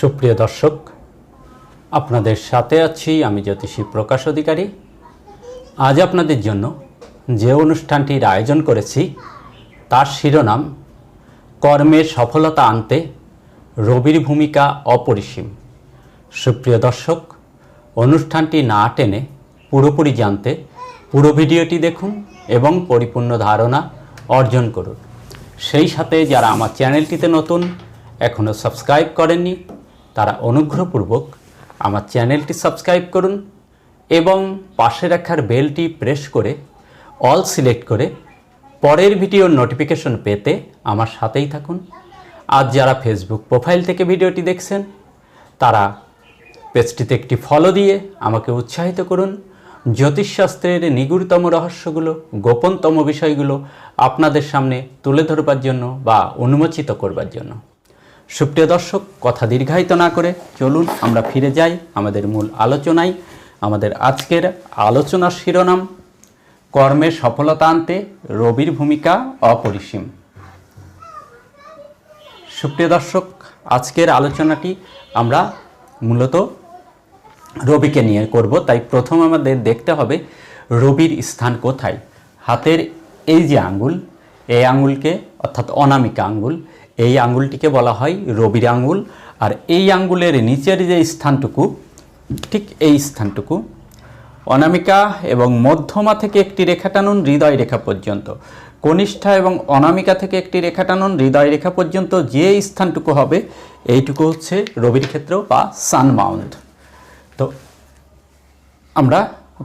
সুপ্রিয় দর্শক, আপনাদের সাথে আছি আমি জ্যোতিষী প্রকাশ অধিকারী। আজ আপনাদের জন্য যে অনুষ্ঠানটির আয়োজন করেছি, তার শিরোনাম, কর্মের সফলতা আনতে রবির ভূমিকা অপরিসীম। সুপ্রিয় দর্শক, অনুষ্ঠানটি না টেনে পুরোপুরি জানতে পুরো ভিডিওটি দেখুন এবং পরিপূর্ণ ধারণা অর্জন করুন। সেই সাথে যারা আমার চ্যানেলটিতে নতুন এখনও সাবস্ক্রাইব করেননি তারা অনুগ্রহপূর্বক আমার চ্যানেলটি সাবস্ক্রাইব করুন এবং পাশে রাখার বেলটি প্রেস করে অল সিলেক্ট করে পরের ভিডিওর নোটিফিকেশন পেতে আমার সাথেই থাকুন। আজ যারা ফেসবুক প্রোফাইল থেকে ভিডিওটি দেখছেন, তারা পেজটিতে একটি ফলো দিয়ে আমাকে উৎসাহিত করুন। জ্যোতিষশাস্ত্রের নিগুড়তম রহস্যগুলো, গোপনতম বিষয়গুলো আপনাদের সামনে তুলে ধরবার জন্য বা উন্মোচিত করবার জন্য। সুপ্রিয় দর্শক, কথা দীর্ঘায়িত না করে চলুন, আমরা ফিরে যাই আমাদের মূল আলোচনায়। আমাদের আজকের আলোচনার শিরোনাম, কর্মে সফলতা আনতে রবির ভূমিকা অপরিসীম। সুপ্রিয় দর্শক, আজকের আলোচনাটি আমরা মূলত রবিকে নিয়ে করব, তাই প্রথম আমাদের দেখতে হবে রবির স্থান কোথায়। হাতের এই যে আঙ্গুল, এই আঙ্গুলকে, অর্থাৎ অনামিকা আঙ্গুল এই আঙ্গুলটিকে বলা হয় রবির আঙ্গুল। আর এই আঙ্গুলের নিচের যে স্থানটুকু, ঠিক এই স্থানটুকু, অনামিকা এবং মধ্যমা থেকে একটি রেখা টানুন হৃদয় রেখা পর্যন্ত। কনিষ্ঠা এবং অনামিকা থেকে একটি রেখা টানুন হৃদয় রেখা পর্যন্ত যে স্থানটুকু হবে, এইটুকু হচ্ছে রবির ক্ষেত্র বা সান মাউন্ট। তো আমরা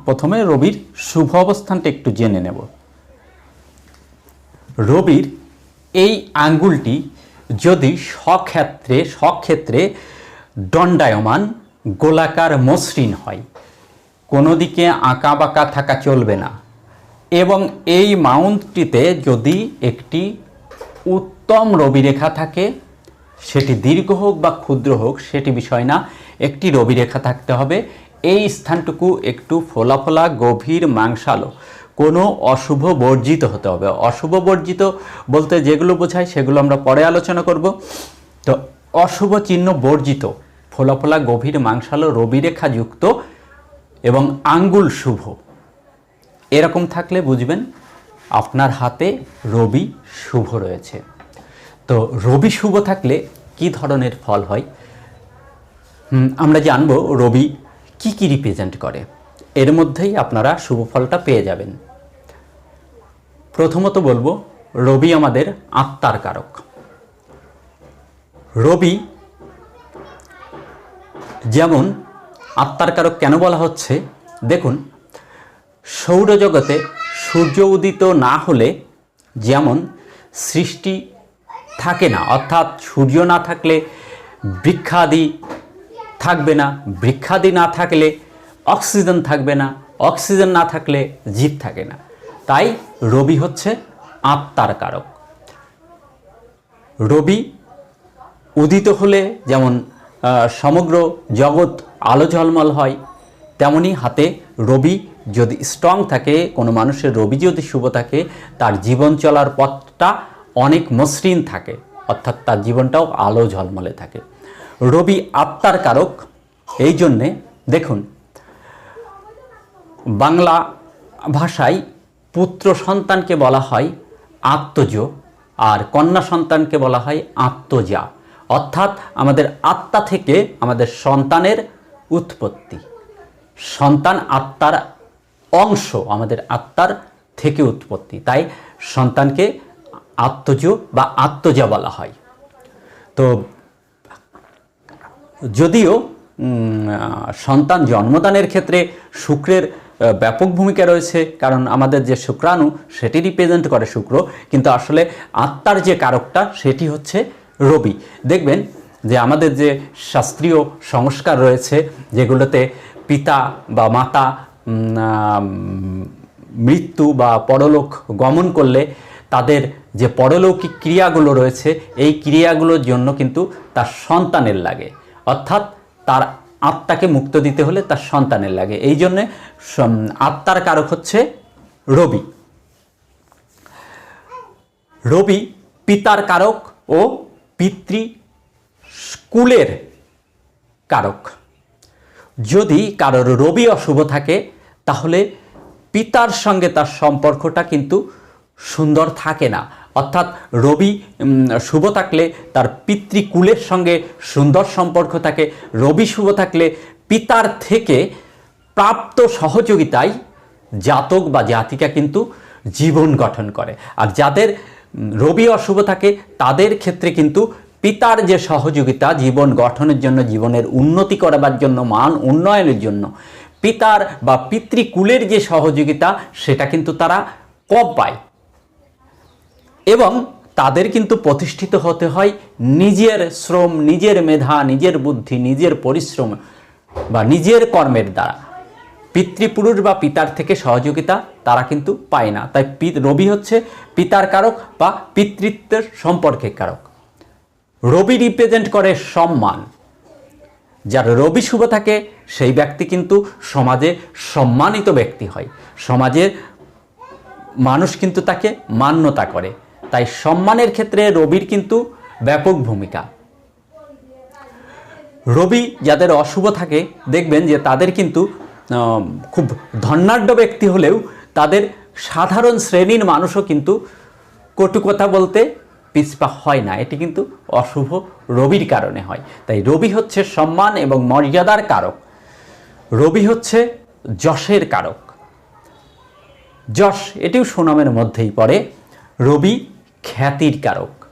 প্রথমে রবির শুভ অবস্থানটা একটু জেনে নেব। রবির এই আঙ্গুলটি যদি স্বক্ষেত্রে স্বক্ষেত্রে দণ্ডায়মান, গোলাকার মসৃণ হয় কোনো দিকে আঁকা বাঁকা থাকা চলবে না। এবং এই মাউন্টটিতে যদি একটি উত্তম রবিরেখা থাকে, সেটি দীর্ঘ হোক বা ক্ষুদ্র হোক, সেটি বিষয় না, একটি রবিরেখা থাকতে হবে। এই স্থানটুকু একটু ফোলা ফোলা গভীর, মাংসালো। কোনো অশুভ বর্জিত হতে হবে। অশুভ বর্জিত বলতে যেগুলো বোঝায় সেগুলো আমরা পরে আলোচনা করব। তো অশুভ চিহ্ন বর্জিত ফোলা ফোলা গভীর, মাংসালো, রবিরেখা যুক্ত এবং আঙ্গুল শুভ। এরকম থাকলে বুঝবেন আপনার হাতে রবি শুভ রয়েছে। তো রবি শুভ থাকলে কি ধরনের ফল হয়? আমরা জানব রবি কি কি রিপ্রেজেন্ট করে। এর মধ্যেই আপনারা শুভ ফলটা পেয়ে যাবেন। প্রথমত বলব, রবি আমাদের আত্মার কারক। রবি যেমন আত্মার কারক কেন বলা হচ্ছে, দেখুন, সৌরজগতে সূর্য উদিত না হলে যেমন সৃষ্টি থাকে না, অর্থাৎ সূর্য না থাকলে বৃক্ষাদি থাকবে না, বৃক্ষাদি না থাকলে অক্সিজেন থাকবে না, অক্সিজেন না থাকলে জীব থাকে না। তাই রবি হচ্ছে আত্মার কারক। রবি উদিত হলে যেমন সমগ্র জগৎ আলো ঝলমল হয়, তেমনি হাতে রবি যদি স্ট্রং থাকে, কোনো মানুষের রবি যদি শুভ থাকে, তার জীবন চলার পথটা অনেক মসৃণ থাকে, অর্থাৎ তার জীবনটাও আলো ঝলমলে থাকে। রবি আত্মার কারক, এই জন্যে দেখুন বাংলা ভাষায় পুত্র সন্তানকে বলা হয় আত্মজ, আর কন্যা সন্তানকে বলা হয় আত্মজা। অর্থাৎ আমাদের আত্মা থেকে আমাদের সন্তানের উৎপত্তি। সন্তান আত্মার অংশ আমাদের আত্মার থেকে উৎপত্তি। তাই সন্তানকে আত্মজ বা আত্মজা বলা হয়। তো যদিও সন্তান জন্মদানের ক্ষেত্রে শুক্রের ব্যাপক ভূমিকা রয়েছে, কারণ আমাদের যে শুক্রাণু, সেটি রিপ্রেজেন্ট করে শুক্র, কিন্তু আসলে আত্মার যে কারকটা, সেটি হচ্ছে রবি। দেখবেন যে আমাদের যে শাস্ত্রীয় সংস্কার রয়েছে, যেগুলোতে পিতা বা মাতা মৃত্যু বা পরলোক গমন করলে তাদের যে পরলৌকিক ক্রিয়াগুলো রয়েছে, এই ক্রিয়াগুলোর জন্য কিন্তু তার সন্তানের লাগে। অর্থাৎ তার আত্মাকে মুক্ত দিতে হলে তার সন্তানের লাগে। এই জন্যে আত্মার কারক হচ্ছে রবি। রবি পিতার কারক ও পিতৃ কুলের কারক। যদি কারোর রবি অশুভ থাকে, তাহলে পিতার সঙ্গে তার সম্পর্কটা কিন্তু সুন্দর থাকে না। অর্থাৎ রবি শুভ থাকলে তার পিতৃকুলের সঙ্গে সুন্দর সম্পর্ক থাকে। রবি শুভ থাকলে পিতার থেকে প্রাপ্ত সহযোগিতায় জাতক বা জাতিকা কিন্তু জীবন গঠন করে। আর যাদের রবি অশুভ থাকে, তাদের ক্ষেত্রে কিন্তু পিতার যে সহযোগিতা জীবন গঠনের জন্য, জীবনের উন্নতি করবার জন্য, মান উন্নয়নের জন্য, পিতার বা পিতৃকুলের যে সহযোগিতা, সেটা কিন্তু তারা কম পায়। এবং তাদের কিন্তু প্রতিষ্ঠিত হতে হয় নিজের শ্রম, নিজের মেধা, নিজের বুদ্ধি, নিজের পরিশ্রম বা নিজের কর্মের দ্বারা। পিতৃপুরুষ বা পিতার থেকে সহযোগিতা তারা কিন্তু পায় না। তাই রবি হচ্ছে পিতার কারক বা পিতৃত্বের সম্পর্কের কারক। রবি রিপ্রেজেন্ট করে সম্মান। যার রবি শুভ থাকে, সেই ব্যক্তি কিন্তু সমাজে সম্মানিত ব্যক্তি হয়। সমাজের মানুষ কিন্তু তাকে মান্যতা করে। তাই সম্মানের ক্ষেত্রে রবির কিন্তু ব্যাপক ভূমিকা। রবি যাদের অশুভ থাকে, দেখবেন যে তাদের কিন্তু খুব ধনাঢ্য ব্যক্তি হলেও তাদের সাধারণ শ্রেণির মানুষও কিন্তু কটু কথা বলতে পিছপা হয় না। এটি কিন্তু অশুভ রবির কারণে হয়। তাই রবি হচ্ছে সম্মান এবং মর্যাদার কারক। রবি হচ্ছে যশের কারক। যশ, এটিও সুনামের মধ্যেই পড়ে। রবি খ্যাতির কারক।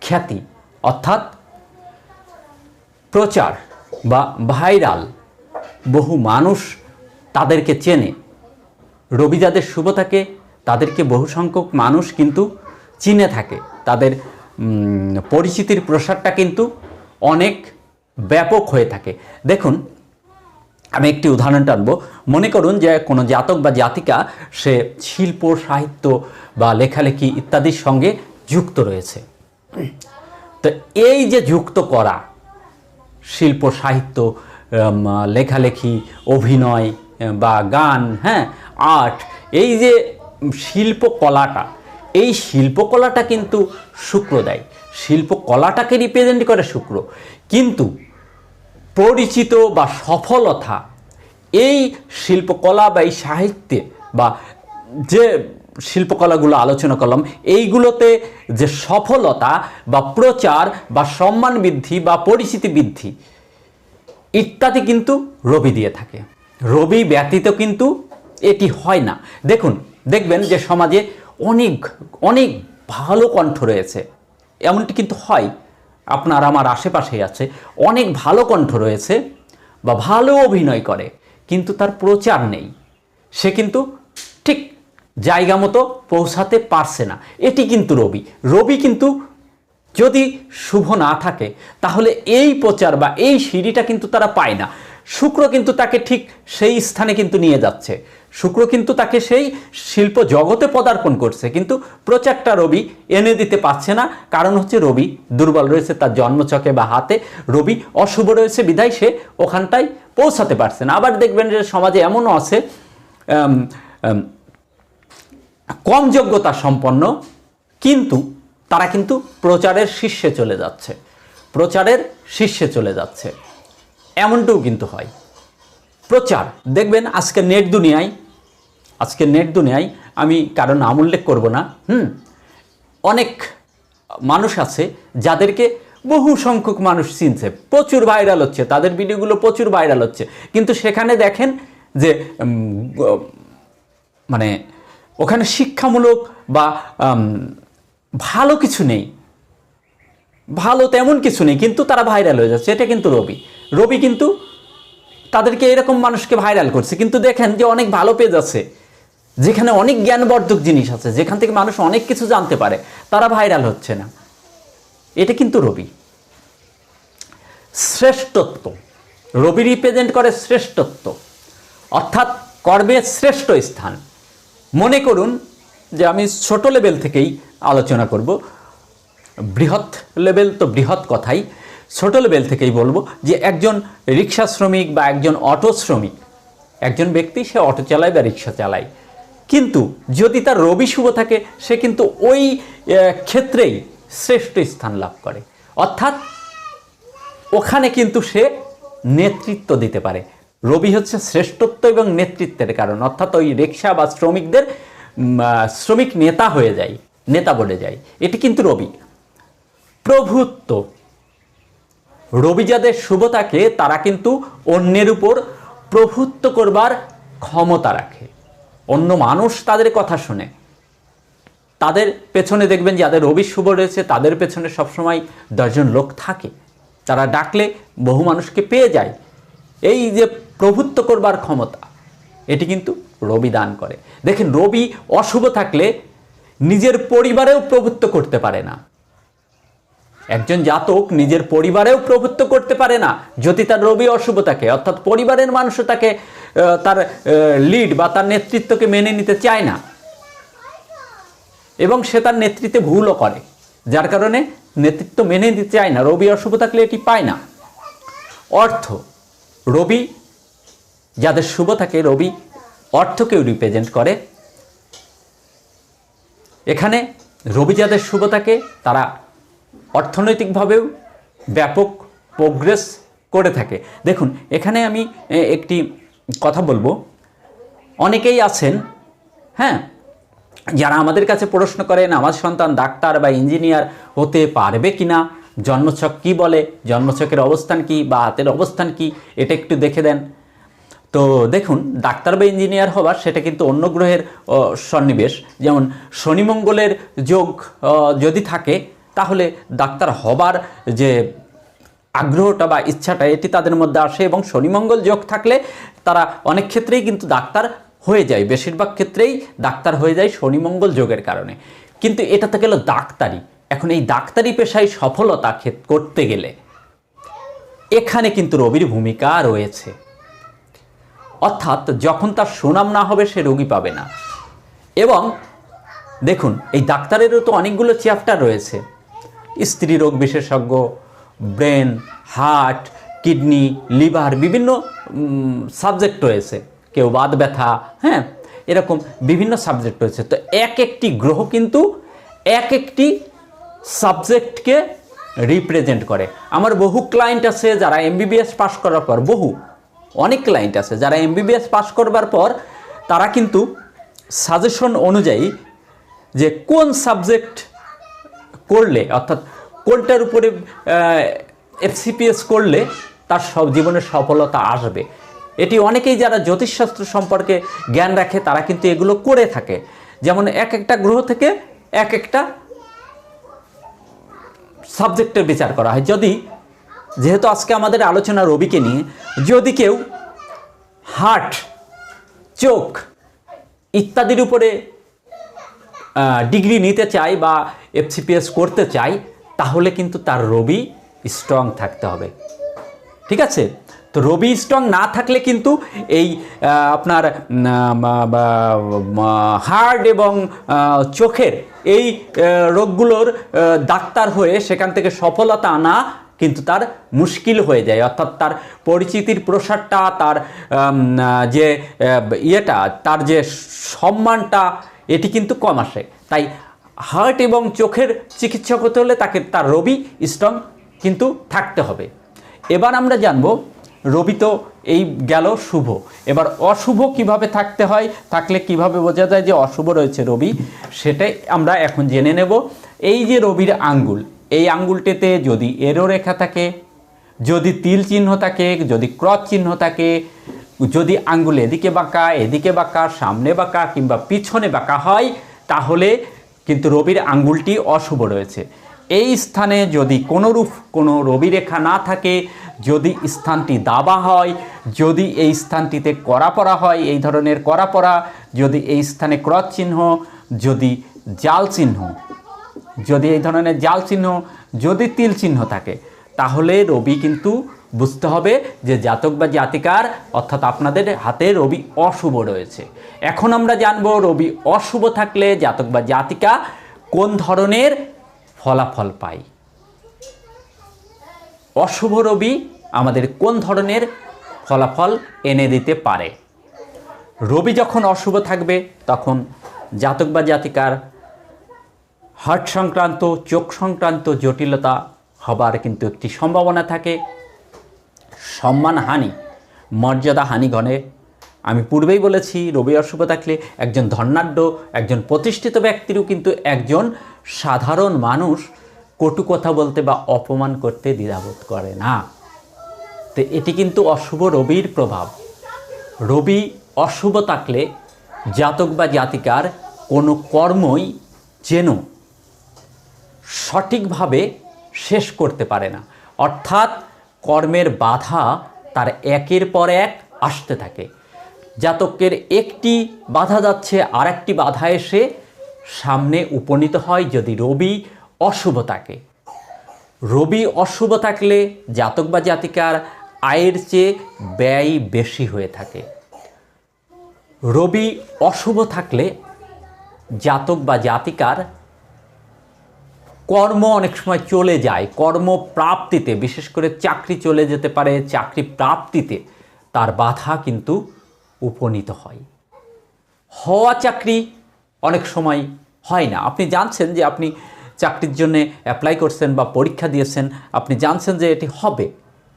খ্যাতি, অর্থাৎ প্রচার বা ভাইরাল। বহু মানুষ তাদেরকে চেনে। রবি যাদের শুভ থাকে, তাদেরকে বহু সংখ্যক মানুষ কিন্তু চিনে থাকে। তাদের পরিচিতির প্রসারটা কিন্তু অনেক ব্যাপক হয়ে থাকে। দেখুন আমি একটি উদাহরণ টানবো। মনে করুন যে কোনো জাতক বা জাতিকা, সে শিল্প, সাহিত্য বা লেখালেখি ইত্যাদির সঙ্গে যুক্ত রয়েছে। তো এই যে যুক্ত করা, শিল্প, সাহিত্য লেখালেখি, অভিনয়, বা গান হ্যাঁ আর্ট, এই যে শিল্পকলাটা এই শিল্পকলাটা কিন্তু শুক্র দেয় শিল্পকলাটাকে রিপ্রেজেন্ট করে শুক্র। কিন্তু পরিচিত বা সফলতা, এই শিল্পকলা বা এই সাহিত্যে বা যে শিল্পকলাগুলো আলোচনা করলাম, এইগুলোতে যে সফলতা বা প্রচার বা সম্মান বৃদ্ধি বা পরিচিতি বৃদ্ধি, ইত্যাদি কিন্তু রবি দিয়ে থাকে। রবি ব্যতীত কিন্তু এটি হয় না। দেখুন, দেখবেন যে সমাজে অনেক অনেক ভালো কণ্ঠ রয়েছে। এমনটি কিন্তু হয়। আপনার আমার আশেপাশেই আছে। অনেক ভালো কণ্ঠ রয়েছে বা ভালো অভিনয় করে, কিন্তু তার প্রচার নেই। সে কিন্তু ঠিক জায়গা মতো পৌঁছাতে পারছে না। এটি কিন্তু রবি। রবি কিন্তু যদি শুভ না থাকে, তাহলে এই প্রচার বা এই সিঁড়িটা কিন্তু তারা পায় না। শুক্র কিন্তু তাকে ঠিক সেই স্থানে কিন্তু নিয়ে যাচ্ছে। শুক্র কিন্তু তাকে সেই শিল্প জগতে পদার্পণ করছে, কিন্তু প্রচারটা রবি এনে দিতে পারছে না। কারণ হচ্ছে রবি দুর্বল রয়েছে, তার জন্মচকে বা হাতে। রবি অশুভ রয়েছে, বিধায় সে ওখানটায় পৌঁছাতে পারছে না। আবার দেখবেন যে সমাজে এমনও আছে কম যোগ্যতা সম্পন্ন, কিন্তু তারা কিন্তু প্রচারের শীর্ষে চলে যাচ্ছে। প্রচারের শীর্ষে চলে যাচ্ছে। এমনটাও কিন্তু হয়। প্রচার, দেখবেন আজকে নেট দুনিয়ায় আজকে নেট দুনিয়ায় আমি কারণ নাম উল্লেখ করব না, হুম? অনেক মানুষ আছে যাদেরকে বহু সংখ্যক মানুষ চিনছে, প্রচুর ভাইরাল হচ্ছে, তাদের ভিডিওগুলো প্রচুর ভাইরাল হচ্ছে। কিন্তু সেখানে দেখেন যে মানে ওখানে শিক্ষামূলক বা ভালো কিছু নেই। ভালো তেমন কিছু নেই, কিন্তু তারা ভাইরাল হয়ে যাচ্ছে, এটা কিন্তু রবি। রবি কিন্তু তাদেরকে এরকম মানুষকে ভাইরাল করছে, কিন্তু দেখেন যে অনেক ভালো পেজ আছে। যেখানে অনেক জ্ঞানবর্ধক জিনিস আছে, যেখান থেকে মানুষ অনেক কিছু জানতে পারে, তারা ভাইরাল হচ্ছে না। এটা কিন্তু রবি। শ্রেষ্ঠত্ব। রবি রিপ্রেজেন্ট করে শ্রেষ্ঠত্ব। অর্থাৎ কর্মের শ্রেষ্ঠ স্থান। মনে করুন যে আমি ছোট লেভেল থেকেই আলোচনা করব। বৃহৎ লেভেল তো বৃহৎ কথাই। ছোট লেভেল থেকেই বলব যে একজন রিক্সা শ্রমিক বা একজন অটো শ্রমিক, একজন ব্যক্তি সে অটো চালায় বা রিক্সা চালায়। কিন্তু যদি তার রবি শুভ থাকে, সে কিন্তু ওই ক্ষেত্রেই শ্রেষ্ঠ স্থান লাভ করে। অর্থাৎ ওখানে কিন্তু সে নেতৃত্ব দিতে পারে। রবি হচ্ছে শ্রেষ্ঠত্ব এবং নেতৃত্বের কারণ। অর্থাৎ ওই রিক্সা বা শ্রমিকদের শ্রমিক নেতা হয়ে যায়, নেতা বলে যায়। এটি কিন্তু রবি। প্রভুত্ব। রবি যাদের শুভ থাকে, তারা কিন্তু অন্যের উপর প্রভুত্ব করবার ক্ষমতা রাখে। অন্য মানুষ তাদের কথা শুনে। তাদের পেছনে দেখবেন যাদের রবি শুভ রয়েছে, তাদের পেছনে সবসময় দশজন লোক থাকে। তারা ডাকলে বহু মানুষকে পেয়ে যায়। এই যে প্রভুত্ব করবার ক্ষমতা, এটি কিন্তু রবি দান করে। দেখেন রবি অশুভ থাকলে নিজের পরিবারেও প্রভুত্ব করতে পারে না। একজন জাতক নিজের পরিবারেও প্রভুত্ব করতে পারে না। যদি তার রবি অশুভ থাকে, অর্থাৎ পরিবারের মানুষও তাকে তার লিড বা তার নেতৃত্বকে মেনে নিতে চায় না। এবং সে তার নেতৃত্বে ভুলও করে, যার কারণে নেতৃত্ব মেনে নিতে চায় না, রবি অশুভ থাকলে এটি পায় না। অর্থ, রবি যাদের শুভ থাকে, রবি অর্থকেও রিপ্রেজেন্ট করে। এখানে রবি যাদের শুভ থাকে, তারা অর্থনৈতিকভাবেও ব্যাপক প্রোগ্রেস করে থাকে। দেখুন, এখানে আমি একটি কথা বলব। অনেকেই আছেন হ্যাঁ যারা আমাদের কাছে প্রশ্ন করেন, আমার সন্তান ডাক্তার বা ইঞ্জিনিয়ার হতে পারবে কি না জন্মছক কি বলে, জন্মছকের অবস্থান কি বা হাতের অবস্থান কি, এটা একটু দেখে দেন। তো দেখুন, ডাক্তার বা ইঞ্জিনিয়ার হবার সেটা কিন্তু অন্য গ্রহের সন্নিবেশ। যেমন শনি মঙ্গলের যোগ যদি থাকে তাহলে ডাক্তার হবার যে আগ্রহটা বা ইচ্ছাটা এটি তাদের মধ্যে আসে এবং শনিমঙ্গল যোগ থাকলে তারা অনেক ক্ষেত্রেই কিন্তু ডাক্তার হয়ে যায়। বেশিরভাগ ক্ষেত্রেই ডাক্তার হয়ে যায় শনিমঙ্গল যোগের কারণে। কিন্তু এটা তো গেল ডাক্তারি। এখন এই ডাক্তারি পেশায় সফলতা করতে গেলে এখানে কিন্তু রবির ভূমিকা রয়েছে। অর্থাৎ যখন তার সুনাম না হবে সে রোগী পাবে না। এবং দেখুন, এই ডাক্তারেরও তো অনেকগুলো চ্যাপ্টার রয়েছে। স্ত্রী রোগ বিশেষজ্ঞ, ব্রেন, হার্ট, কিডনি, লিভার বিভিন্ন সাবজেক্ট রয়েছে। কেউ বাদ ব্যথা হ্যাঁ এরকম বিভিন্ন সাবজেক্ট রয়েছে। তো এক একটি গ্রহ কিন্তু এক একটি সাবজেক্টকে রিপ্রেজেন্ট করে। আমার বহু ক্লায়েন্ট আছে যারা এমবিবিএস পাশ করার পর, বহু, অনেক ক্লায়েন্ট আছে যারা এমবিবিএস পাশ করবার পর, তারা কিন্তু সাজেশন অনুযায়ী যে কোন সাবজেক্ট করলে, অর্থাৎ কোনটার উপরে এফসিপিএস করলে তার সব জীবনের সফলতা আসবে। এটি অনেকেই যারা জ্যোতিষশাস্ত্র সম্পর্কে জ্ঞান রাখে, তারা কিন্তু এগুলো করে থাকে। যেমন এক একটা গ্রহ থেকে এক একটা সাবজেক্টের বিচার করা হয়। যদি, যেহেতু আজকে আমাদের আলোচনা রবিকে নিয়ে, যদি কেউ হার্ট, চোখ ইত্যাদির উপরে ডিগ্রি নিতে চায় বা এফসিপিএস করতে চায় তাহলে কিন্তু তার রবি স্ট্রং থাকতে হবে। ঠিক আছে? তো রবি স্ট্রং না থাকলে কিন্তু এই আপনার হার্ট এবং চোখের এই রোগগুলোর ডাক্তার হয়ে সেখান থেকে সফলতা আনা কিন্তু তার মুশকিল হয়ে যায়। অর্থাৎ তার পরিচিতির প্রসারটা, তার যে ইয়েটা, তার যে সম্মানটা এটি কিন্তু কম আসে। তাই হার্ট এবং চোখের চিকিৎসক হতে হলে তাকে তার রবি স্ট্রং কিন্তু থাকতে হবে। এবার আমরা জানব, রবি তো এই গেল শুভ। এবার অশুভ কীভাবে থাকতে হয়, থাকলে কীভাবে বোঝা যায় যে অশুভ রয়েছে রবি, সেটাই আমরা এখন জেনে নেব। এই যে রবির আঙ্গুল, এই আঙ্গুলটিতে যদি এরো রেখা থাকে, যদি তিল চিহ্ন থাকে, যদি ক্রস চিহ্ন থাকে যদি আঙ্গুল এদিকে বাঁকা এদিকে বাঁকা, সামনে বাঁকা কিংবা পিছনে বাঁকা হয়, তাহলে কিন্তু রবির আঙ্গুলটি অশুভ রয়েছে। এই স্থানে যদি কোনোরূপ কোনো রবি রেখা না থাকে, যদি স্থানটি দাবা হয়, যদি এই স্থানটিতে করা পড়া হয়, এই ধরনের করা পড়া যদি এই স্থানে ক্রস চিহ্ন, যদি জাল চিহ্ন, যদি এই ধরনের জাল চিহ্ন, যদি তিল চিহ্ন থাকে, তাহলে রবি কিন্তু বুঝতে হবে যে জাতক বা জাতিকার, অর্থাৎ আপনাদের হাতে রবি অশুভ রয়েছে। এখন আমরা জানব রবি অশুভ থাকলে জাতক বা জাতিকা কোন ধরনের ফলাফল পায়? অশুভ রবি আমাদের কোন ধরনের ফলাফল এনে দিতে পারে? রবি যখন অশুভ থাকবে, তখন জাতক বা জাতিকার হার্ট সংক্রান্ত, চোখ সংক্রান্ত জটিলতা হবার কিন্তু একটি সম্ভাবনা থাকে। সম্মানহানি মর্যাদা হানি ঘনে। আমি পূর্বেই বলেছি, রবি অশুভ থাকলে একজন ধর্নাঢ্য একজন প্রতিষ্ঠিত ব্যক্তিরও কিন্তু একজন সাধারণ মানুষ কটু কথা বলতে বা অপমান করতে দ্বিধাবোধ করে না। তো এটি কিন্তু অশুভ রবির প্রভাব। রবি অশুভ থাকলে জাতক বা জাতিকার কোনো কর্মই যেন সঠিকভাবে শেষ করতে পারে না। অর্থাৎ কর্মের বাধা তার একের পর এক আসতে থাকে। জাতকের একটি বাধা যাচ্ছে আর একটি বাধা এসে সামনে উপনীত হয় যদি রবি অশুভ থাকে। রবি অশুভ থাকলে জাতক বা জাতিকার আয়ের চেয়ে ব্যয় বেশি হয়ে থাকে। রবি অশুভ থাকলে জাতক বা জাতিকার কর্ম অনেক সময় চলে যায় কর্ম প্রাপ্তিতে বিশেষ করে চাকরি চলে যেতে পারে, চাকরি প্রাপ্তিতে তার বাধা কিন্তু উপনীত হয়। হওয়া চাকরি অনেক সময় হয় না। আপনি জানছেন যে আপনি চাকরির জন্য অ্যাপ্লাই করছেন বা পরীক্ষা দিয়েছেন, আপনি জানছেন যে এটি হবে।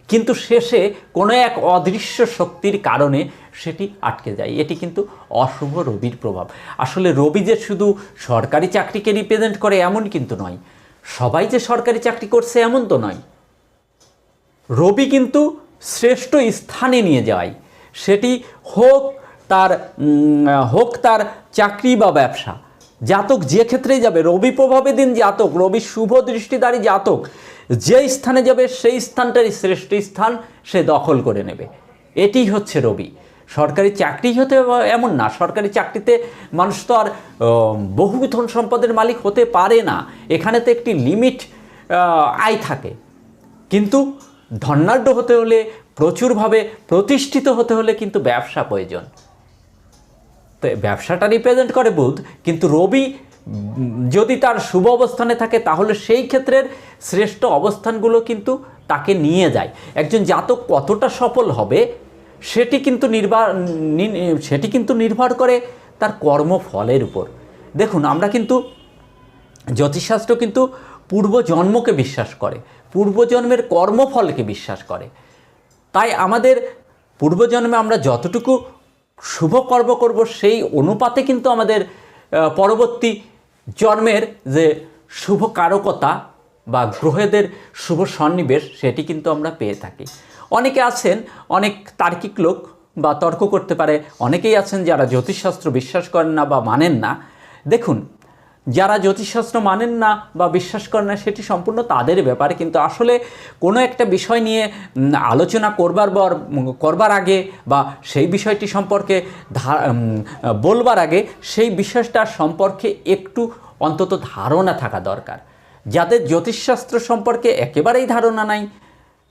কিন্তু শেষে কোনো এক অদৃশ্য শক্তির কারণে সেটি আটকে যায়। এটি কিন্তু অশুভ রবির প্রভাব। আসলে রবি যে শুধু সরকারি চাকরিকে রিপ্রেজেন্ট করে এমন কিন্তু নয় সবাই যে সরকারি চাকরি করছে এমন তো নয়। রবি কিন্তু শ্রেষ্ঠ স্থানে নিয়ে যায়। সেটি হোক তার হোক তার চাকরি বা ব্যবসা। জাতক যে ক্ষেত্রেই যাবে, রবি প্রভাবে দিন জাতক, রবি শুভ দৃষ্টিদারী জাতক। যে স্থানে যাবে, সেই স্থানটারই শ্রেষ্ঠ স্থান সে দখল করে নেবে। এটি হচ্ছে রবি। সরকারি চাকরি হতে এমন না, সরকারি চাকরিতে মানুষ তো আর বহু ধন সম্পদের মালিক হতে পারে না। এখানে তো একটি লিমিট আয় থাকে। কিন্তু ধনাঢ্য হতে হলে, প্রচুরভাবে প্রতিষ্ঠিত হতে হলে কিন্তু ব্যবসা প্রয়োজন। তো ব্যবসাটা রিপ্রেজেন্ট করে বুধ, কিন্তু রবি যদি তার শুভ অবস্থানে থাকে, তাহলে সেই ক্ষেত্রের শ্রেষ্ঠ অবস্থানগুলো কিন্তু তাকে নিয়ে যায়। একজন জাতক কতটা সফল হবে সেটি কিন্তু নির্ভর সেটি কিন্তু নির্ভর করে তার কর্মফলের উপর। দেখুন, আমরা কিন্তু জ্যোতিষশাস্ত্র কিন্তু পূর্বজন্মকে বিশ্বাস করে, পূর্বজন্মের কর্মফলকে বিশ্বাস করে। তাই আমাদের পূর্বজন্মে আমরা যতটুকু শুভ কর্ম করব, সেই অনুপাতে কিন্তু আমাদের পরবর্তী জন্মের যে শুভ কারকতা বা গ্রহেদের শুভ সন্নিবেশ, সেটি কিন্তু আমরা পেয়ে থাকি। অনেকে আছেন, অনেক তার্কিক লোক বা তর্ক করতে পারে, অনেকেই আছেন যারা জ্যোতিষশাস্ত্র বিশ্বাস করেন না বা মানেন না। দেখুন, যারা জ্যোতিষশাস্ত্র মানেন না বা বিশ্বাস করেন না, সেটি সম্পূর্ণ তাদের ব্যাপার, কিন্তু আসলে কোনো একটা বিষয় নিয়ে আলোচনা করবার পর, করবার আগে বা সেই বিষয়টি সম্পর্কে বলবার আগে, সেই বিষয়টা সম্পর্কে একটু অন্তত ধারণা থাকা দরকার। যাদের জ্যোতিষশাস্ত্র সম্পর্কে একেবারেই ধারণা নাই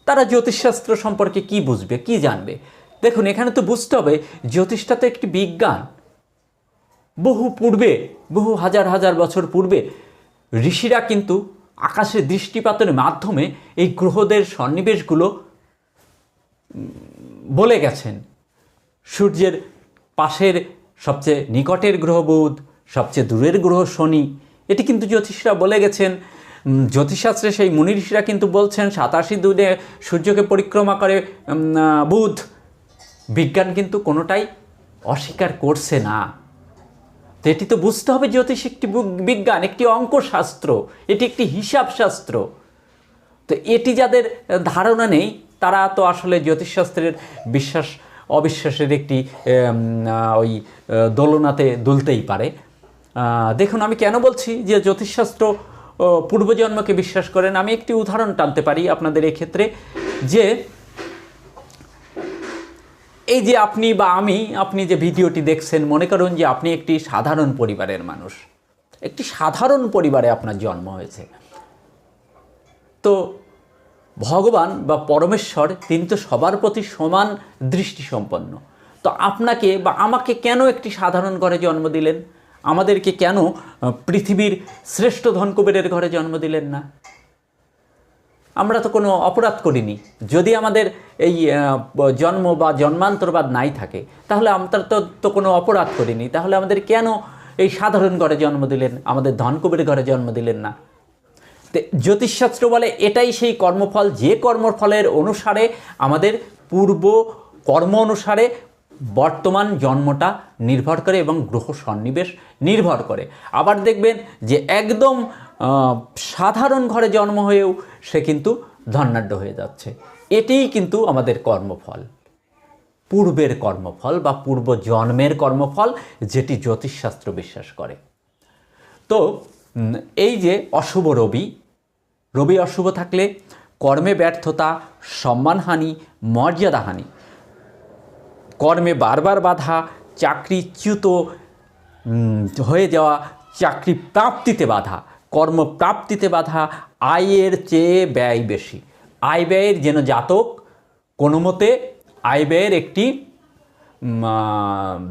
তারা জ্যোতিষশাস্ত্র সম্পর্কে কি বুঝবে, কি জানবে? দেখুন, এখানে তো বুঝতে হবে জ্যোতিষটা তো একটি বিজ্ঞান। বহু পূর্বে, বহু হাজার হাজার বছর পূর্বে, ঋষিরা কিন্তু আকাশের দৃষ্টিপাতের মাধ্যমে এই গ্রহদের সন্নিবেশগুলো বলে গেছেন। সূর্যের পাশের সবচেয়ে নিকটের গ্রহ বুধ সবচেয়ে দূরের গ্রহ শনি, এটি কিন্তু জ্যোতিষরা বলে গেছেন। জ্যোতিষশাস্ত্রে সেই মুনি ঋষিরা কিন্তু বলছেন, সাতাশি দূরে সূর্যকে পরিক্রমা করে বুধ। বিজ্ঞান কিন্তু কোনোটাই অস্বীকার করছে না। তো এটি তো বুঝতে হবে জ্যোতিষ একটি বিজ্ঞান, একটি অঙ্কশাস্ত্র, এটি একটি হিসাবশাস্ত্র। তো এটি যাদের ধারণা নেই, তারা তো আসলে জ্যোতিষশাস্ত্রের বিশ্বাস, অবিশ্বাসের একটি ওই দোলনাতে দুলতেই পারে। দেখুন, আমি কেন বলছি যে জ্যোতিষশাস্ত্র পূর্বজন্মকে বিশ্বাস করেন। আমি একটি উদাহরণ টানতে পারি আপনাদের এক্ষেত্রে, যে এই যে আপনি বা আমি, আপনি যে ভিডিওটি দেখছেন, মনে করুন যে আপনি একটি সাধারণ পরিবারের মানুষ। একটি সাধারণ পরিবারে আপনার জন্ম হয়েছে। তো ভগবান বা পরমেশ্বর তিনি তো সবার প্রতি সমান দৃষ্টি সম্পন্ন তো আপনাকে বা আমাকে কেন একটি সাধারণ ঘরে জন্ম দিলেন? আমাদেরকে কেন পৃথিবীর শ্রেষ্ঠ ধনকুবেরের ঘরে জন্ম দিলেন না? আমরা তো কোনো অপরাধ করিনি। যদি আমাদের এই জন্ম বা জন্মান্তরবাদ নাই থাকে, তাহলে আমরা তো তো কোনো অপরাধ করিনি। তাহলে আমাদের কেন এই সাধারণ ঘরে জন্ম দিলেন, আমাদের ধনকুবের ঘরে জন্ম দিলেন না? জ্যোতিষশাস্ত্র বলে এটাই সেই কর্মফল। যে কর্মফলের অনুসারে আমাদের পূর্ব কর্ম অনুসারে বর্তমান জন্মটা নির্ভর করে এবং গ্রহ সন্নিবেশ নির্ভর করে। আবার দেখবেন যে একদম সাধারণ ঘরে জন্ম হয়েও সে কিন্তু ধনাঢ্য হয়ে যাচ্ছে। এটিই কিন্তু আমাদের কর্মফল। পূর্বের কর্মফল বা পূর্ব জন্মের কর্মফল যেটি জ্যোতিষশাস্ত্র বিশ্বাস করে। তো এই যে অশুভ রবি রবি অশুভ থাকলে কর্মে ব্যর্থতা, সম্মানহানি, মর্যাদাহানি কর্মে বারবার বাধা, চাকরিচ্যুত হয়ে যাওয়া চাকরি প্রাপ্তিতে বাধা, কর্মপ্রাপ্তিতে বাধা, আয়ের চেয়ে ব্যয় বেশি। আয় ব্যয়ের যেন জাতক, কোনো মতে আয় ব্যয়ের একটি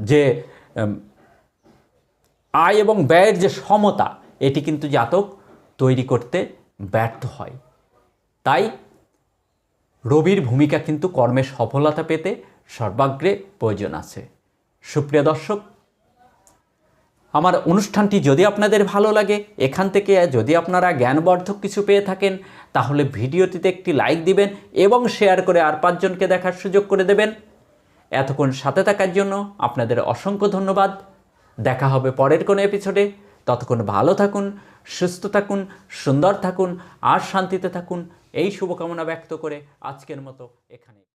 যে আয় এবং ব্যয়ের যে সমতা, এটি কিন্তু জাতক তৈরি করতে ব্যর্থ হয়। তাই রবির ভূমিকা কিন্তু কর্মে সফলতা পেতে সর্বাগ্রে প্রয়োজন আছে। সুপ্রিয় দর্শক, আমার অনুষ্ঠানটি যদি আপনাদের ভালো লাগে, এখান থেকে যদি আপনারা জ্ঞানবর্ধক কিছু পেয়ে থাকেন, তাহলে ভিডিওটিতে একটি লাইক দিবেন এবং শেয়ার করে আর পাঁচজনকে দেখার সুযোগ করে দেবেন। এতক্ষণ সাথে থাকার জন্য আপনাদের অসংখ্য ধন্যবাদ। দেখা হবে পরের কোনো এপিসোডে। ততক্ষণ ভালো থাকুন, সুস্থ থাকুন, সুন্দর থাকুন, আর শান্তিতে থাকুন। এই শুভকামনা ব্যক্ত করে আজকের মতো এখানে।